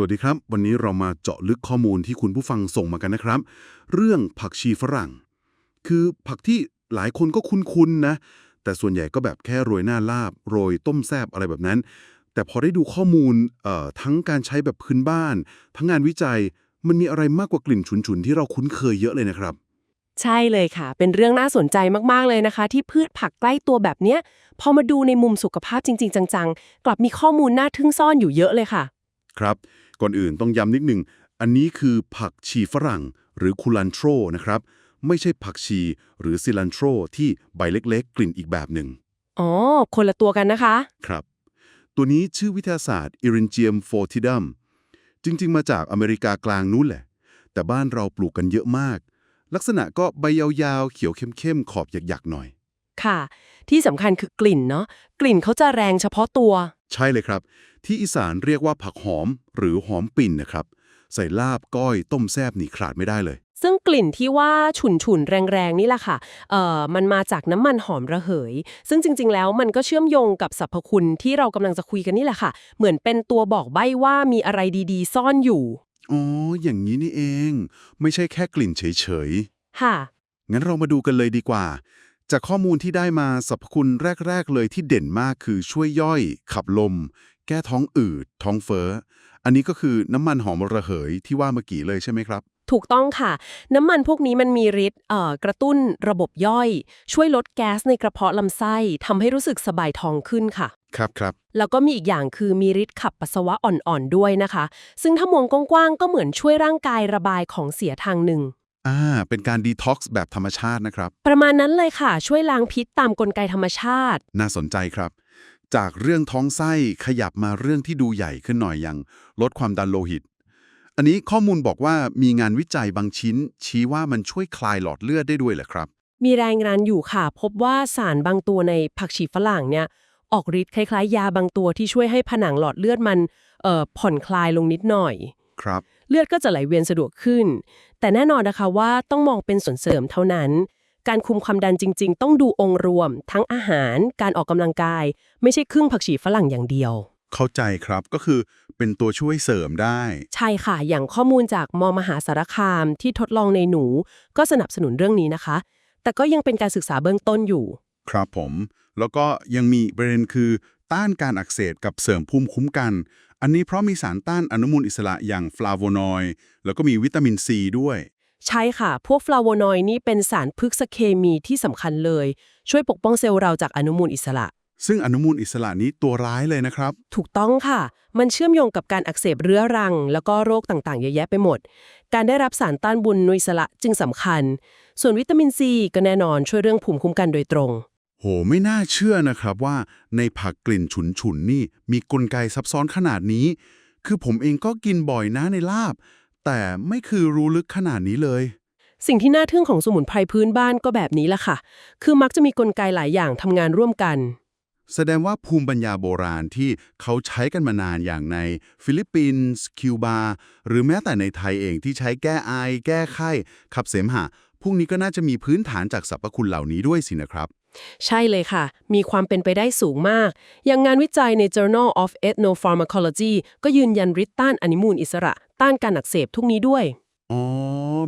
วัสดีครับ วันนี้เรามาเจาะลึกข้อมูลที่คุณผู้ฟังส่งมากันนะครับ เรื่องผักชีฝรั่ง คือผักที่หลายคนก็คุ้นๆนะ แต่ส่วนใหญ่ก็แบบแค่โรยหน้าลาบ โรยต้มแซบอะไรแบบนั้น แต่พอได้ดูข้อมูลเอ่อทั้งการใช้แบบพื้นบ้าน ทั้งงานวิจัยมันมีอะไรมากกว่ากลิ่นฉุนๆ ที่เราคุ้นเคยเยอะเลยนะครับ ใช่เลยค่ะ เป็นเรื่องน่าสนใจมากๆเลยนะคะ ที่พืชผักใกล้ตัวแบบเนี้ยพอมาดูในมุมสุขภาพจริง ๆ จังๆ กลับมีข้อมูลน่าทึ่งซ่อนอยู่เยอะเลยค่ะ ครับ ก่อนอื่นต้องย้ำนิดหนึ่ง อันนี้คือผักชีฝรั่งหรือคูลันโทรนะครับ ไม่ใช่ผักชีหรือซิลันโทรที่ใบเล็กๆ กลิ่นอีกแบบหนึ่งอ๋อ คนละตัวกันนะคะ ครับ ตัวนี้ชื่อวิทยาศาสตร์ Eryngium foetidum จริง ๆ มาจากอเมริกากลางนู้นแหละ แต่บ้านเราปลูกกันเยอะมาก ลักษณะก็ใบยาวๆ เขียวเข้มๆ ขอบหยักๆ หน่อย ค่ะ ที่สำคัญคือกลิ่นเนาะ กลิ่นเขาจะแรงเฉพาะตัว ใช่เลยครับ ที่อีสานเรียกว่าผักหอมหรือหอมปิ่นนะครับ ใส่ลาบก้อยต้มแซบนี่ขาดไม่ได้เลย ซึ่งกลิ่นที่ว่าฉุนฉุนๆแรงๆ นี่แหละค่ะเอ่อมันมาจากน้ำมันหอมระเหย ซึ่งจริง ๆ แล้วมันก็เชื่อมโยงกับสรรพคุณที่เรากำลังจะคุยกันนี่แหละค่ะ เหมือนเป็นตัวบอกใบ้ว่ามีอะไรดีๆ ซ่อนอยู่ อ๋อ อย่างนี้นี่เอง ไม่ใช่แค่กลิ่นเฉยค่ะ ๆ งั้นเรามาดูกันเลยดีกว่า จากข้อมูลที่ได้มาสรรพคุณแรก ๆ เลยที่เด่นมากคือช่วยย่อย ขับลม แก้ท้องอืด ท้องเฟ้อ อันนี้ก็คือน้ำมันหอมระเหยที่ว่าเมื่อกี้เลยใช่ไหมครับ ถูกต้องค่ะ น้ำมันพวกนี้มันมีฤทธิ์เอ่อกระตุ้นระบบย่อย ช่วยลดแก๊สในกระเพาะลำไส้ทำให้รู้สึกสบายท้องขึ้นค่ะ ครับครับ แล้วก็มีอีกอย่างคือมีฤทธิ์ขับปัสสาวะอ่อนๆด้วยนะคะ ซึ่งถ้ามองกว้างๆก็เหมือนช่วยร่างกายระบายของเสียทางหนึ่งอ่า เป็นการดีท็อกซ์แบบธรรมชาตินะครับ ประมาณนั้นเลยค่ะ ช่วยล้างพิษตามกลไกธรรมชาติ น่าสนใจครับ จากเรื่องท้องไส้ขยับมาเรื่องที่ดูใหญ่ขึ้นหน่อยอย่างลดความดันโลหิต อันนี้ข้อมูลบอกว่ามีงานวิจัยบางชิ้น ชี้ว่ามันช่วยคลายหลอดเลือดได้ด้วยเหรอครับ มีรายงานอยู่ค่ะ พบว่าสารบางตัวในผักชีฝรั่งเนี่ยออกฤทธิ์คล้ายๆ ยาบางตัวที่ช่วยให้ผนังหลอดเลือดมันเอ่อผ่อนคลายลงนิดหน่อยครับ เลือดก็จะไหลเวียนสะดวกขึ้น แต่แน่นอนนะคะว่าต้องมองเป็นส่วนเสริมเท่านั้น การคุมความดันจริง ๆ ต้องดูองค์รวม ทั้งอาหาร การออกกำลังกาย ไม่ใช่ครึ่งผักชีฝรั่งอย่างเดียว เข้าใจครับก็คือเป็นตัวช่วยเสริมได้ ใช่ค่ะ อย่างข้อมูลจากมมหาสารคามที่ทดลองในหนู ก็สนับสนุนเรื่องนี้นะคะ แต่ก็ยังเป็นการศึกษาเบื้องต้นอยู่ ครับผม แล้วก็ยังมีประเด็นคือ ต้านการอักเสบกับเสริมภูมิคุ้มกัน อันนี้เพราะมีสารต้านอนุมูลอิสระอย่างฟลาโวนอยด์แล้วก็มีวิตามินซีด้วย ใช่ค่ะ พวกฟลาโวนอยด์นี่เป็นสารพฤกษเคมีที่สำคัญเลย ช่วยปกป้องเซลล์เราจากอนุมูลอิสระ ซึ่งอนุมูลอิสระนี้ตัวร้ายเลยนะครับ ถูกต้องค่ะ มันเชื่อมโยงกับการอักเสบเรื้อรัง แล้วก็โรคต่างๆ เยอะแยะไปหมด การได้รับสารต้านบุญนุยสละจึงสำคัญ ส่วนวิตามินซีก็แน่นอนช่วยเรื่องภูมิคุ้มกันโดยตรง โห ไม่น่าเชื่อนะครับว่าในผักกลิ่นฉุนๆนี่มีกลไกซับซ้อนขนาดนี้ คือผมเองก็กินบ่อยนะในลาบ แต่ไม่คือรู้ลึกขนาดนี้เลย สิ่งที่น่าทึ่งของสมุนไพรพื้นบ้านก็แบบนี้แหละค่ะ คือมักจะมีกลไกหลายอย่างทำงานร่วมกัน แสดงว่าภูมิปัญญาโบราณที่เขาใช้กันมานานอย่างในฟิลิปปินส์คิวบา หรือแม้แต่ในไทยเองที่ใช้แก้ไอ แก้ไข้ ขับเสมหะ พวกนี้ก็น่าจะมีพื้นฐานจากสรรพคุณเหล่านี้ด้วยสินะครับใช่เลยค่ะ มีความเป็นไปได้สูงมาก อย่างงานวิจัยใน Journal of Ethnopharmacology ก็ยืนยันฤทธิ์ต้านอนุมูลอิสระ ต้านการอักเสบทุกนี้ด้วย อ๋อ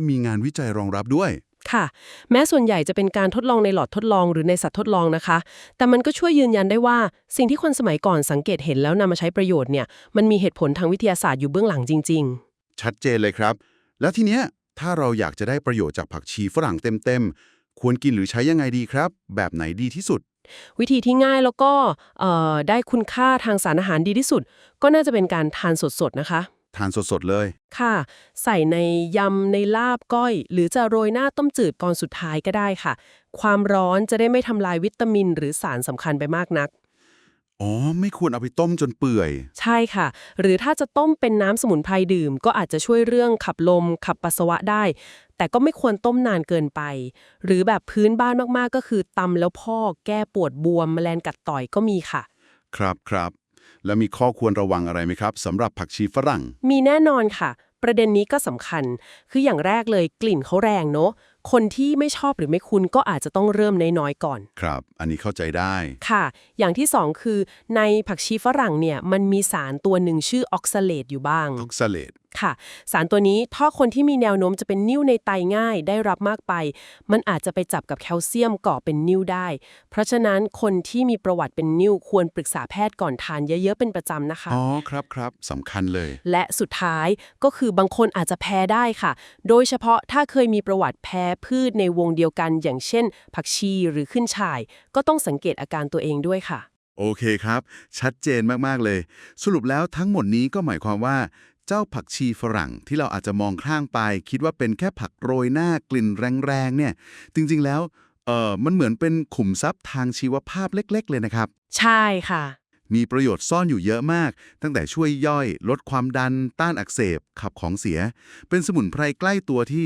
มีงานวิจัยรองรับด้วย ค่ะ แม้ส่วนใหญ่จะเป็นการทดลองในหลอดทดลองหรือในสัตว์ทดลองนะคะ แต่มันก็ช่วยยืนยันได้ว่า สิ่งที่คนสมัยก่อนสังเกตเห็นแล้วนำมาใช้ประโยชน์เนี่ย มันมีเหตุผลทางวิทยาศาสตร์อยู่เบื้องหลังจริง ชัดเจนเลยครับ แล้วทีเนี้ยถ้าเราอยากจะได้ประโยชน์จากผักชีฝรั่งเต็มๆ ควรกินหรือใช้ยังไงดีครับ แบบไหนดีที่สุด ๆ วิธีที่ง่ายแล้วก็เอ่อได้คุณค่าทางสารอาหารดีที่สุด ก็น่าจะเป็นการทานสดๆนะคะ ทานสดๆเลย ค่ะ ใส่ในยำในลาบก้อย หรือจะโรยหน้าต้มจืดก่อนสุดท้ายก็ได้ค่ะ ความร้อนจะได้ไม่ทำลายวิตามิน หรือสารสำคัญไปมากนัก อ๋อ ไม่ควรเอาไปต้มจนเปื่อย ใช่ค่ะ หรือถ้าจะต้มเป็นน้ำสมุนไพรดื่ม ก็อาจจะช่วยเรื่องขับลม ขับปัสสาวะได้ แต่ก็ไม่ควรต้มนานเกินไป หรือแบบพื้นบ้านมากๆก็คือตำแล้วพอกแก้ปวดบวมแมลงกัดต่อยก็มีค่ะ ครับครับ แล้วมีข้อควรระวังอะไรไหมครับสำหรับผักชีฝรั่ง มีแน่นอนค่ะ ประเด็นนี้ก็สำคัญ คืออย่างแรกเลยกลิ่นเขาแรงเนอะคนที่ไม่ชอบหรือไม่คุ้นก็อาจจะต้องเริ่มน้อยๆก่อน ครับ อันนี้เข้าใจได้ ค่ะ อย่างที่สองคือในผักชีฝรั่งเนี่ยมันมีสารตัวหนึ่งชื่อออกซาเลตอยู่บ้าง ออกซาเลต ค่ะ สารตัวนี้ถ้าคนที่มีแนวโน้มจะเป็นนิ่วในไตง่ายได้รับมากไป มันอาจจะไปจับกับแคลเซียมก่อเป็นนิ่วได้ เพราะฉะนั้นคนที่มีประวัติเป็นนิ่วควรปรึกษาแพทย์ก่อนทานเยอะๆเป็นประจำนะคะ อ๋อครับครับสำคัญเลย และสุดท้ายก็คือบางคนอาจจะแพ้ได้ค่ะ โดยเฉพาะถ้าเคยมีประวัติแพ้พืชในวงเดียวกัน อย่างเช่น ผักชีหรือขึ้นฉ่าย ก็ต้องสังเกตอาการตัวเองด้วยค่ะ โอเคครับ ชัดเจนมาก ๆ เลย สรุปแล้วทั้งหมดนี้ก็หมายความว่า เจ้าผักชีฝรั่งที่เราอาจจะมองข้างไป คิดว่าเป็นแค่ผักโรยหน้ากลิ่นแรงๆเนี่ย จริงๆแล้วเออมันเหมือนเป็นขุมทรัพย์ทางชีวภาพเล็ก ๆ เลยนะครับ ใช่ค่ะ มีประโยชน์ซ่อนอยู่เยอะมาก ตั้งแต่ช่วยย่อย ลดความดัน ต้านอักเสบ ขับของเสีย เป็นสมุนไพรใกล้ตัวที่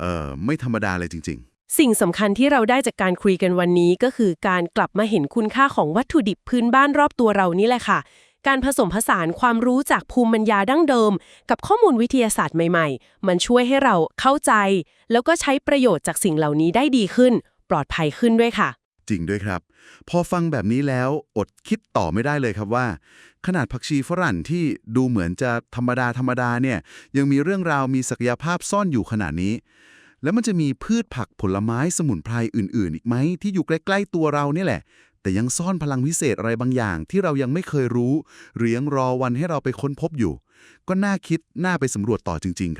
เอ่อไม่ธรรมดาเลยจริงสิ่งสำคัญที่เราได้จากการคุยกันวันนี้ก็คือการกลับมาเห็นคุณค่าของวัตถุดิบพื้นบ้านรอบตัวเรานี่แหละค่ะ การผสมผสานความรู้จากภูมิปัญญาดั้งเดิม กับข้อมูลวิทยาศาสตร์ใหม่ๆ มันช่วยให้เราเข้าใจ แล้วก็ใช้ประโยชน์จากสิ่งเหล่านี้ได้ดีขึ้น ปลอดภัยขึ้นด้วยค่ะ จริงด้วยครับ พอฟังแบบนี้แล้วอดคิดต่อไม่ได้เลยครับว่า ขนาดผักชีฝรั่งที่ดูเหมือนจะธรรมดาธรรมดาเนี่ยยังมีเรื่องราวมีศักยภาพซ่อนอยู่ขนาดนี้แล้วมันจะมีพืชผักผลไม้สมุนไพรอื่น ๆ อีกไหมที่อยู่ใกล้ ๆ ตัวเราเนี่ยแหละ แต่ยังซ่อนพลังวิเศษอะไรบางอย่างที่เรายังไม่เคยรู้หรือยังรอวันให้เราไปค้นพบอยู่ ก็น่าคิดน่าไปสำรวจต่อจริง ๆ ครับ